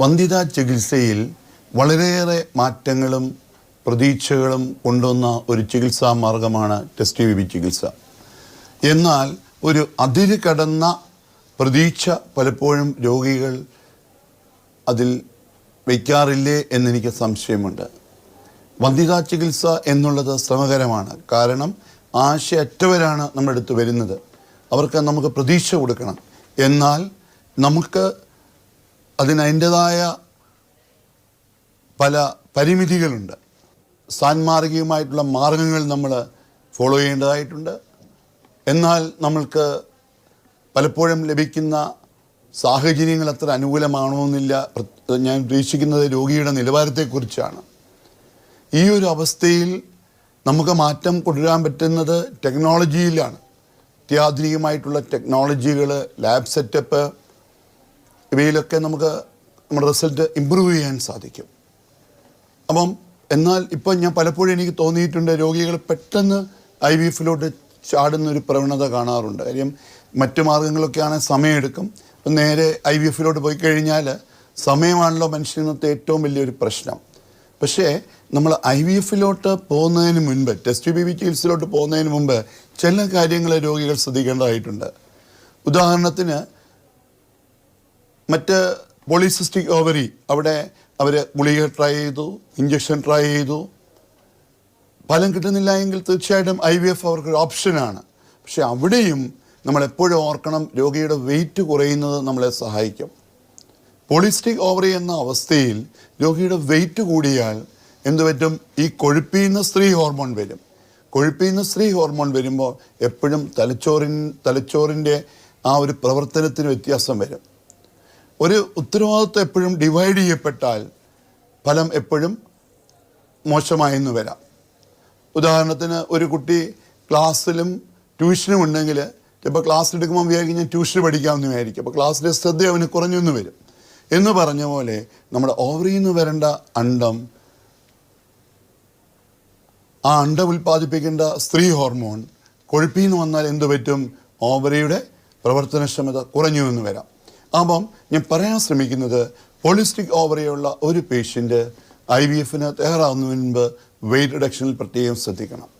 വന്ധ്യതാ ചികിത്സയിൽ വളരെയേറെ മാറ്റങ്ങളും പ്രതീക്ഷകളും കൊണ്ടുവന്ന ഒരു ചികിത്സാ മാർഗമാണ് ടെസ്റ്റ് ബി ചികിത്സ. എന്നാൽ ഒരു അതിര് കടന്ന പ്രതീക്ഷ പലപ്പോഴും രോഗികൾ അതിൽ വയ്ക്കാറില്ലേ എന്നെനിക്ക് സംശയമുണ്ട്. വന്ധ്യതാ ചികിത്സ എന്നുള്ളത് ശ്രമകരമാണ്. കാരണം ആശയറ്റവരാണ് നമ്മുടെ അടുത്ത് വരുന്നത്. അവർക്ക് നമുക്ക് പ്രതീക്ഷ കൊടുക്കണം. എന്നാൽ നമുക്ക് അതിന് അതിന്റെതായ പല പരിമിതികളുണ്ട്. സാൻമാർഗികമായിട്ടുള്ള മാർഗങ്ങൾ നമ്മൾ ഫോളോ ചെയ്യേണ്ടതായിട്ടുണ്ട്. എന്നാൽ നമ്മൾക്ക് പലപ്പോഴും ലഭിക്കുന്ന സാഹചര്യങ്ങൾ അത്ര അനുകൂലമാണോന്നില്ല. ഞാൻ ഉദ്ദേശിക്കുന്നത് രോഗിയുടെ നിലവാരത്തെക്കുറിച്ചാണ്. ഈ ഒരു അവസ്ഥയിൽ നമുക്ക് മാറ്റം കൊണ്ടുവരാൻ പറ്റുന്നത് ടെക്നോളജിയിലാണ് അത്യാധുനികമായിട്ടുള്ള ടെക്നോളജികൾ ലാബ് സെറ്റപ്പ് ഇവയിലൊക്കെ നമുക്ക് നമ്മുടെ റിസൾട്ട് ഇമ്പ്രൂവ് ചെയ്യാൻ സാധിക്കും. അപ്പം എന്നാൽ ഇപ്പം ഞാൻ പലപ്പോഴും എനിക്ക് തോന്നിയിട്ടുണ്ട് രോഗികൾ പെട്ടെന്ന് ഐ വി എഫിലോട്ട് ചാടുന്ന ഒരു പ്രവണത കാണാറുണ്ട്. കാര്യം മറ്റു മാർഗങ്ങളൊക്കെയാണ് സമയമെടുക്കും. അപ്പം നേരെ ഐ വി എഫിലോട്ട് പോയി കഴിഞ്ഞാൽ സമയമാണല്ലോ മനുഷ്യനത്തെ ഏറ്റവും വലിയൊരു പ്രശ്നം. പക്ഷേ നമ്മൾ ഐ വി എഫിലോട്ട് പോകുന്നതിന് മുൻപ് ടെസ്റ്റ് ബി ബി ചികിത്സയിലോട്ട് പോകുന്നതിന് മുമ്പ് ചില കാര്യങ്ങൾ രോഗികൾ ശ്രദ്ധിക്കേണ്ടതായിട്ടുണ്ട്. ഉദാഹരണത്തിന് മറ്റ് പോളിസിസ്റ്റിക് ഓവറി അവിടെ അവർ ഗുളിക ട്രൈ ചെയ്തു ഇഞ്ചക്ഷൻ ട്രൈ ചെയ്തു. ഫലം കിട്ടുന്നില്ല എങ്കിൽ തീർച്ചയായിട്ടും ഐ വി എഫ് അവർക്കൊരു ഓപ്ഷനാണ് പക്ഷെ അവിടെയും നമ്മൾ എപ്പോഴും ഓർക്കണം രോഗിയുടെ വെയിറ്റ് കുറയുന്നത് നമ്മളെ സഹായിക്കും. പോളിസ്റ്റിക് ഓവറി എന്ന അവസ്ഥയിൽ രോഗിയുടെ വെയിറ്റ് കൂടിയാൽ എന്തു പറ്റും? ഈ കൊഴുപ്പീന്ന സ്ത്രീ ഹോർമോൺ വരും. കൊഴുപ്പീന്ന സ്ത്രീ ഹോർമോൺ വരുമ്പോൾ എപ്പോഴും തലച്ചോറിൻ തലച്ചോറിന്റെ ആ ഒരു പ്രവർത്തനത്തിന് വ്യത്യാസം വരും. ഒരു ഉത്തരവാദിത്വം എപ്പോഴും ഡിവൈഡ് ചെയ്യപ്പെട്ടാൽ ഫലം എപ്പോഴും മോശമായെന്ന് വരാം. ഉദാഹരണത്തിന് ഒരു കുട്ടി ക്ലാസ്സിലും ട്യൂഷനും ഉണ്ടെങ്കിൽ ചിലപ്പോൾ ക്ലാസ് എടുക്കുമ്പോൾ വിചാരിക്കും ഞാൻ ട്യൂഷൻ പഠിക്കാമെന്ന് വിചാരിക്കും. അപ്പോൾ ക്ലാസ്സിലെ ശ്രദ്ധ അവന് കുറഞ്ഞെന്ന് വരും. എന്ന് പറഞ്ഞ പോലെ നമ്മുടെ ഓവറിൽ നിന്ന് വരേണ്ട അണ്ടം ആ അണ്ടം ഉൽപ്പാദിപ്പിക്കേണ്ട സ്ത്രീ ഹോർമോൺ കൊഴുപ്പിൽ നിന്ന് വന്നാൽ എന്ത് പറ്റും? ഓവറിയുടെ പ്രവർത്തനക്ഷമത കുറഞ്ഞു എന്ന് വരാം. അപ്പം ഞാൻ പറയാൻ ശ്രമിക്കുന്നത് പോളിസ്റ്റിക് ഓവറിയുള്ള ഒരു പേഷ്യന്റ് ഐ വി എഫിന് തയ്യാറാവുന്നതിന് മുൻപ് വെയിറ്റ് റിഡക്ഷനിൽ പ്രത്യേകം ശ്രദ്ധിക്കണം.